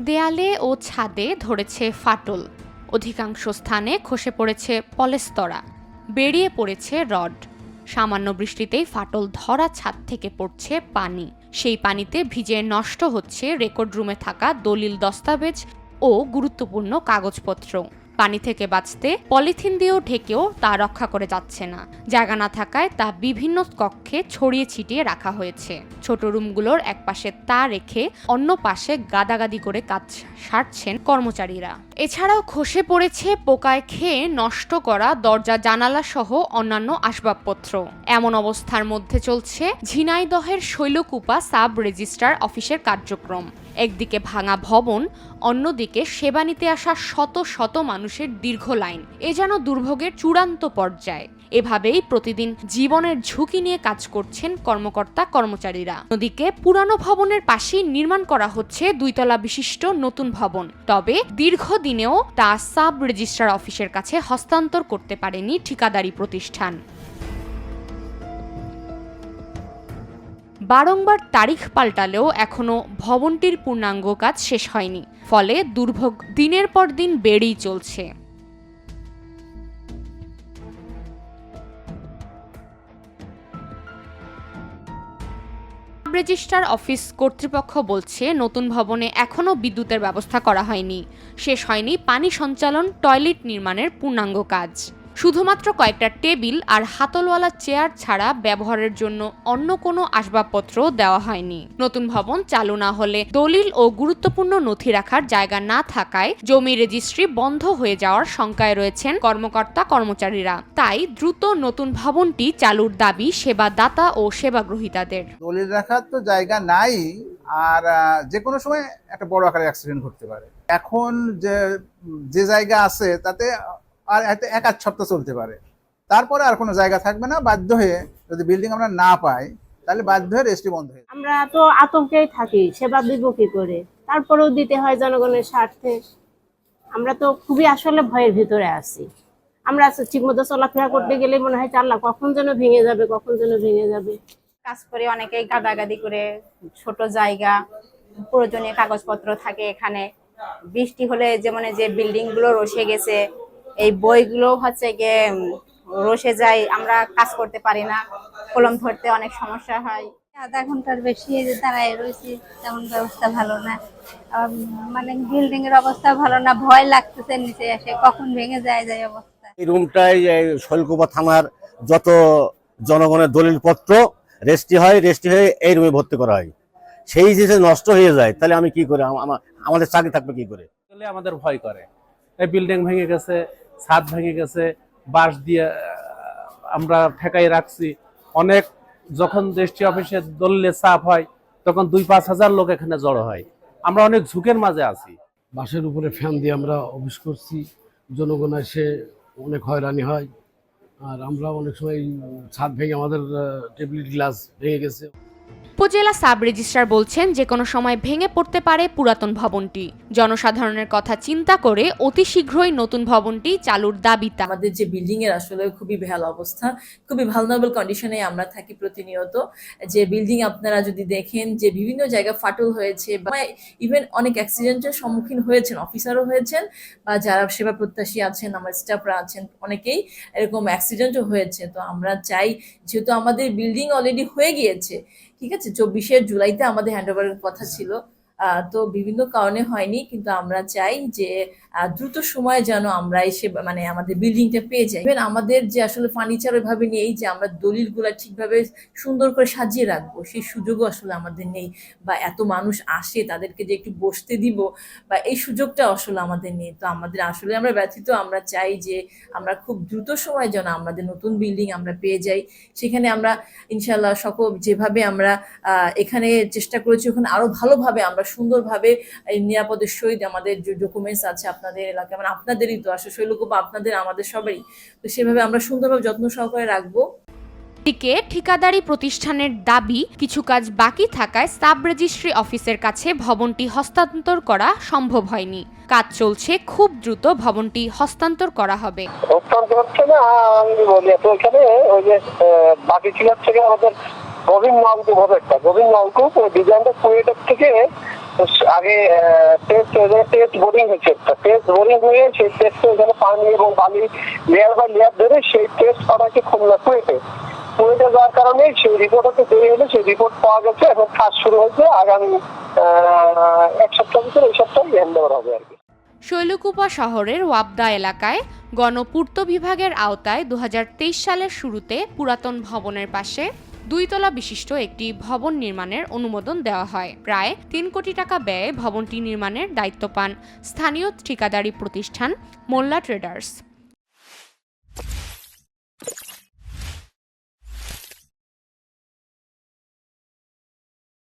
দেয়ালে ও ছাদে ধরেছে ফাটল। অধিকাংশ স্থানে খসে পড়েছে পলেস্তরা। বেরিয়ে পড়েছে রড। সামান্য বৃষ্টিতেই ফাটল ধরা ছাদ থেকে পড়ছে পানি। সেই পানিতে ভিজে নষ্ট হচ্ছে রেকর্ড রুমে থাকা দলিল দস্তাবেজ ও গুরুত্বপূর্ণ কাগজপত্র। পানি থেকে বাঁচতে পলিথিন দিয়েও ঢেকেও তা রক্ষা করে যাচ্ছে না। জায়গা না থাকায় তা বিভিন্ন কক্ষে ছড়িয়ে ছিটিয়ে রাখা হয়েছে। ছোট রুমগুলোর এক পাশে তা রেখে অন্য পাশে গাদাগাদি করে কাজ সারছেন কর্মচারীরা। এছাড়াও খসে পড়েছে, পোকায় খেয়ে নষ্ট করা দরজা জানালা সহ অন্যান্য আসবাবপত্র। এমন অবস্থার মধ্যে চলছে ঝিনাইদহের শৈলকুপা সাব রেজিস্ট্রার অফিসের কার্যক্রম। একদিকে ভাঙা ভবন, অন্যদিকে সেবা নিতে আসা শত শত মানুষের দীর্ঘ লাইন। এ যেন দুর্ভোগের চূড়ান্ত পর্যায়ে। এভাবেই প্রতিদিন জীবনের ঝুঁকি নিয়ে কাজ করছেন কর্মকর্তা, কর্মচারীরা। নদীকে পুরানো ভবনের পাশেই নির্মাণ করা হচ্ছে দুইতলা বিশিষ্ট নতুন ভবন। তবে দীর্ঘদিনেও তা সাব রেজিস্ট্রার অফিসের কাছে হস্তান্তর করতে পারেনি ঠিকাদারি প্রতিষ্ঠান। বারংবার তারিখ পাল্টালেও এখনও ভবনটির পূর্ণাঙ্গ কাজ শেষ হয়নি। ফলে দুর্ভোগ দিনের পর দিন বেড়েই চলছে। রেজিস্ট্রার অফিস কর্তৃপক্ষ বলছে, নতুন ভবনে এখনও বিদ্যুতের ব্যবস্থা করা হয়নি। শেষ হয়নি পানি সঞ্চালন, টয়লেট নির্মাণের পূর্ণাঙ্গ কাজ। শুধুমাত্র কয়েকটা টেবিল আর হাতলওয়ালা চেয়ার ছাড়া ব্যবহারের জন্য অন্য কোনো আসবাবপত্র দেওয়া হয়নি। নতুন ভবন চালু না হলে দলিল ও গুরুত্বপূর্ণ নথি রাখার জায়গা না থাকায় জমি রেজিস্ট্রি বন্ধ হয়ে যাওয়ার শঙ্কায় রয়েছেন কর্মকর্তা কর্মচারীরা। তাই দ্রুত নতুন ভবনটি চালুর দাবি সেবাদাতা ও সেবা সেবাগ্রহীতাদের। দলিল রাখার তো জায়গা নাই আর যে কোনো সময় একটা বড় আকারে অ্যাক্সিডেন্ট ঘটতে পারে। এখন যে যে জায়গা আছে তাতে আর এক আধ সপ্তাহ চলতে পারে। তারপরে আর কোনো জায়গা থাকবে না বাধ্য হয়ে যদি বিল্ডিং আমরা না পাই তাহলে বাধ্য হয়ে রেজিস্ট্রি বন্ধ হয়ে আমরা তো আতঙ্কেই থাকি সেবা দিব কি করে? তারপরেও দিতে হয় জনগণের স্বার্থে। আমরা তো খুবই আসলে ভয়ের ভিতরে আছি। আমরা ঠিকমতো চলাফেরা করতে গেলে মনে হয় আল্লাহ কখন যেন ভেঙে যাবে কখন যেন ভেঙে যাবে। কাজ করে অনেকেই গাদাগাদি করে ছোট জায়গা প্রয়োজনীয় কাগজপত্র থাকে এখানে। বৃষ্টি হলে যেমন যে বিল্ডিংগুলো রসে গেছে এই বইগুলো হচ্ছে গিয়ে রসে যায় আমরা কাজ করতে পারি না কলম ধরতে অনেক সমস্যা হয়। আধা ঘণ্টার বেশি এই যে দাঁড়ায় রয়েছি তেমন ব্যবস্থা ভালো না। মানে বিল্ডিং এর অবস্থা ভালো না ভয় লাগতেছে নিচে এসে কখন ভেঙে যায় যায় অবস্থা। এই রুমটায় এই শৈলকুপা থানার যত জনগণের দলিলপত্র রেজিস্ট্রি হয় রেজিস্ট্রি হয়ে এই রুমে ভর্তি করা হয়। সেই যে যে নষ্ট হয়ে যায় তাহলে আমি কি করে? আমাদের চাকরি থাকবে কি করে? আমাদের ভয় করে। এই বিল্ডিং ভেঙে গেছে ছাদ ভেঙে গেছে, বাঁশ দিয়ে আমরা ঠেকাই রাখছি। অনেক যখন রেজিস্ট্রি অফিসে দলিলে চাপ হয়, তখন দুই পাঁচ হাজার লোক এখানে জড়ো হয়। আমরা অনেক ঝুঁকের মাঝে আছি। বাসের উপরে ফ্যান দিয়ে আমরা অফিস করছি। জনগণ এসে অনেক হয়রানি হয়। আর আমরা অনেক সময় ছাদ ভেঙে আমাদের টেবিল গ্লাস ভেঙে গেছে। উপজেলা সাব রেজিস্ট্রার বলছেন যে কোনো সময় ভেঙে পড়তে পারে পুরাতন ভবনটি। জনসাধারণের কথা চিন্তা করে অতি শীঘ্রই নতুন ভবনটি চালুর দাবি আমাদের যে বিল্ডিং এর আসলে খুবই বেহাল অবস্থা। খুবই ভালনারেবল কন্ডিশনে আমরা থাকি প্রতিনিয়ত। যে বিল্ডিং আপনারা যদি দেখেন যে বিভিন্ন জায়গায় ফাটল হয়েছে বা ইভেন অনেক অ্যাক্সিডেন্টের সম্মুখীন হয়েছেন অফিসারও হয়েছেন বা যারা সেবা প্রত্যাশী আছেন, আমার স্টাফরা আছেন অনেকেই এরকম অ্যাক্সিডেন্টও হয়েছে। তো আমরা চাই, যেহেতু আমাদের বিল্ডিং অলরেডি হয়ে গিয়েছে, ঠিক আছে? চব্বিশে জুলাইতে আমাদের হ্যান্ড কথা ছিল। তো বিভিন্ন কারণে হয়নি কিন্তু আমরা চাই যে দ্রুত সময়ে যেন আমরা এসে মানে আমাদের বিল্ডিংটা পেয়ে যাই। Even আমাদের যে আসলে ফার্নিচার ওইভাবে নেই, যে আমরা দলিলগুলা ঠিকভাবে সুন্দর করে সাজিয়ে রাখব, সেই সুযোগও আসলে আমাদের নেই। বা এত মানুষ আসে, তাদেরকে যে একটু বসতে দিব, বা এই সুযোগটা আসলে আমাদের নেই। তো আমাদের আসলে আমরা ব্যথিত, আমরা চাই যে আমরা খুব দ্রুত সময় যেন আমাদের নতুন বিল্ডিং আমরা পেয়ে যাই। সেখানে আমরা ইনশাল্লাহ সকল, যেভাবে আমরা এখানে চেষ্টা করেছি, ওখানে আরও ভালোভাবে, আমরা সুন্দরভাবে নিরাপদের সহিত আমাদের যে ডকুমেন্টস আছে আপনাদের এলাকায় মানে আপনাদেরই তো আসলে শৈলকুপা আপনাদের আমাদের সবারই তো সেভাবে আমরা সুন্দরভাবে যত্ন সহকারে রাখব। দিকে ঠিকাদারি প্রতিষ্ঠানের দাবি কিছু কাজ বাকি থাকায় সাব রেজিস্ট্রি অফিসের কাছে ভবনটি হস্তান্তর করা সম্ভব হয়নি। কাজ চলছে খুব দ্রুত ভবনটি হস্তান্তর করা হবে। অত্যন্ত হচ্ছে না আমি বলি তো এখানে ওই যে বাকি ছিল থেকে আমাদের গোবিন্দ নলকূপ হবে একটা। গোবিন্দ নলকূপ ওই ডিজাইনটা কুয়েটার থেকে আগে টেস্ট টেস্ট বোরিং হয়েছে একটা টেস্ট বোরিং হয়ে সেই টেস্টে এখানে পানি এবং বালি লেয়ার বাই লেয়ার ধরে সেই টেস্ট করাকে খুলনা কুয়েতে কুয়েতে যাওয়ার কারণে সেই রিপোর্ট হতে দেরি হলে সেই রিপোর্ট পাওয়া গেছে এবং কাজ শুরু হয়েছে আগামী এক সপ্তাহ ভিতরে, এই সপ্তাহে হ্যান্ড হবে আর কি। শৈলকুপা শহরের ওয়াবদা এলাকায় গণপূর্ত বিভাগের আওতায় দু হাজার তেইশ সালের শুরুতে পুরাতন ভবনের পাশে দুইতলা বিশিষ্ট একটি ভবন নির্মাণের অনুমোদন দেওয়া হয়। প্রায় তিন কোটি টাকা ব্যয়ে ভবনটি নির্মাণের দায়িত্ব পান স্থানীয় ঠিকাদারি প্রতিষ্ঠান মোল্লা ট্রেডার্স।